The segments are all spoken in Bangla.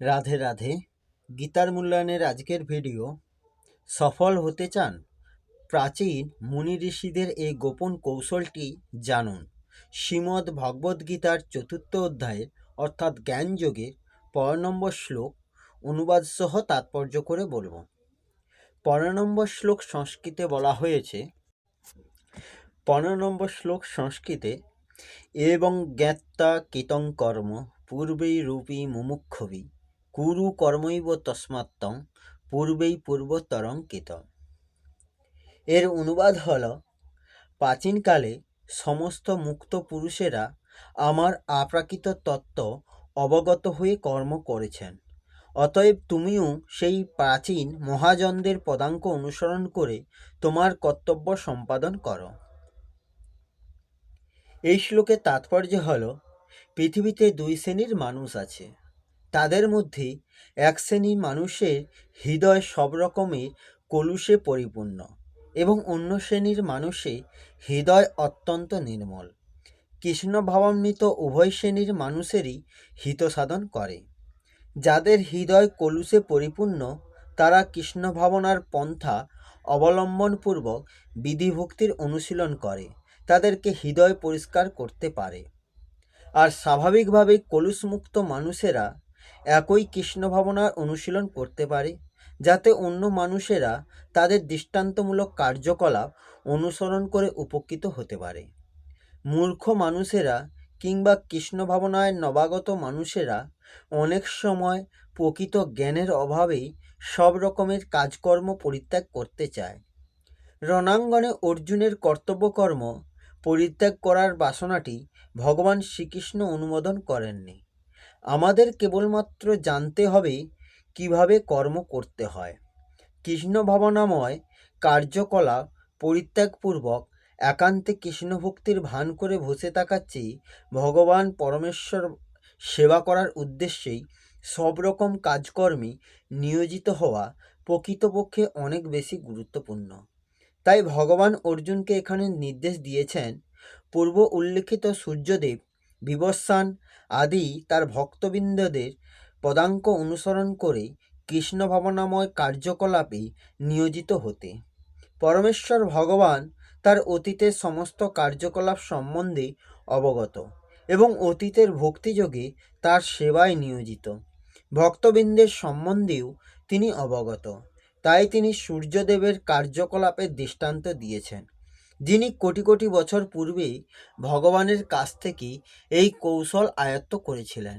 রাধে রাধে। গীতার মূল্যায়নের আজকের ভিডিও, সফল হতে চান প্রাচীন মুনি ঋষিদের এই গোপন কৌশলটি জানুন। শ্রীমদ্ ভগবদ্ গীতার চতুর্থ অধ্যায়ের, অর্থাৎ জ্ঞানযোগের পনেরো নম্বর শ্লোক, অনুবাদ সহ তাৎপর্য করে বলব। পনেরো নম্বর শ্লোক সংস্কৃতে বলা হয়েছে পনেরো নম্বর শ্লোক সংস্কৃতে, এবং জ্ঞাত্তা কীতং কর্ম, পূর্বেই রূপী মুমুক্ষবি। কুরু কর্মৈব তস্মাত্তং পূর্বেই পূর্বতরং কীতম এর অনুবাদ হল, প্রাচীনকালে সমস্ত মুক্ত পুরুষেরা আমার আপ্রাকৃত তত্ত্ব অবগত হয়ে কর্ম করেছেন। অতএব তুমিও সেই প্রাচীন মহাজনদের পদাঙ্ক অনুসরণ করে তোমার কর্তব্য সম্পাদন করো। এই শ্লোকের তাৎপর্য হল, পৃথিবীতে দুই শ্রেণির মানুষ আছে। তাদের মধ্যে এক শ্রেণির মানুষের হৃদয় সব রকমের কলুষে পরিপূর্ণ এবং অন্য শ্রেণির মানুষে হৃদয় অত্যন্ত নির্মল। কৃষ্ণ উভয় শ্রেণির মানুষেরই হিত সাধন করে। যাদের হৃদয় কলুষে পরিপূর্ণ, তারা কৃষ্ণ ভাবনার পন্থা অবলম্বনপূর্বক বিধিভক্তির অনুশীলন করে, তাদেরকে হৃদয় পরিষ্কার করতে পারে। আর স্বাভাবিকভাবেই কলুষমুক্ত মানুষেরা একই কৃষ্ণ ভাবনার অনুশীলন করতে পারে, যাতে অন্য মানুষেরা তাদের দৃষ্টান্তমূলক কার্যকলাপ অনুসরণ করে উপকৃত হতে পারে। মূর্খ মানুষেরা কিংবা কৃষ্ণ ভাবনায় নবাগত মানুষেরা অনেক সময় প্রকৃত জ্ঞানের অভাবেই সব রকমের কাজকর্ম পরিত্যাগ করতে চায়। রণাঙ্গনে অর্জুনের কর্তব্যকর্ম পরিত্যাগ করার বাসনাটি ভগবান শ্রীকৃষ্ণ অনুমোদন করেননি। আমাদের কেবলমাত্র জানতে হবে কীভাবে কর্ম করতে হয়। কৃষ্ণ ভাবনাময় কার্যকলাপ পরিত্যাগপূর্বক একান্তে কৃষ্ণভক্তির ভান করে বসে থাকার চেয়ে ভগবান পরমেশ্বর সেবা করার উদ্দেশ্যেই সব রকম কাজকর্মে নিয়োজিত হওয়া প্রকৃতপক্ষে অনেক বেশি গুরুত্বপূর্ণ। তাই ভগবান অর্জুনকে এখানে নির্দেশ দিয়েছেন, পূর্ব উল্লিখিত সূর্যদেব বিবস্বান আদি তার ভক্তবৃন্দদের পদাঙ্ক অনুসরণ করে কৃষ্ণ ভাবনাময় কার্যকলাপে নিয়োজিত হতে। পরমেশ্বর ভগবান তার অতীতের সমস্ত কার্যকলাপ সম্বন্ধে অবগত এবং অতীতের ভক্তিযোগে তার সেবায় নিয়োজিত। ভক্তবৃন্দের সম্বন্ধেও তিনি অবগত। তাই তিনি সূর্যদেবের কার্যকলাপের দৃষ্টান্ত দিয়েছেন। যিনি কোটি কোটি বছর পূর্বেই ভগবানের কাছ থেকে এই কৌশল আয়ত্ত করেছিলেন।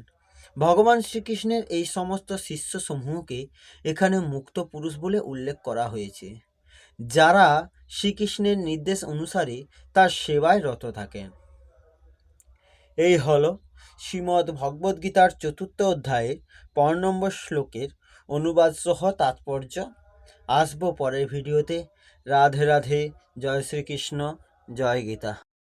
ভগবান শ্রীকৃষ্ণের এই সমস্ত শিষ্যসমূহকে এখানে মুক্ত পুরুষ বলে উল্লেখ করা হয়েছে। যারা শ্রীকৃষ্ণের নির্দেশ অনুসারে তার সেবায় রত থাকেন। এই হল শ্রীমদ্ ভগবদ্গীতার চতুর্থ অধ্যায়ের পর নম্বর শ্লোকের অনুবাদ সহ তাৎপর্য। আসব পরের ভিডিওতে। রাধে রাধে জয় শ্রীকৃষ্ণ জয় গীতা।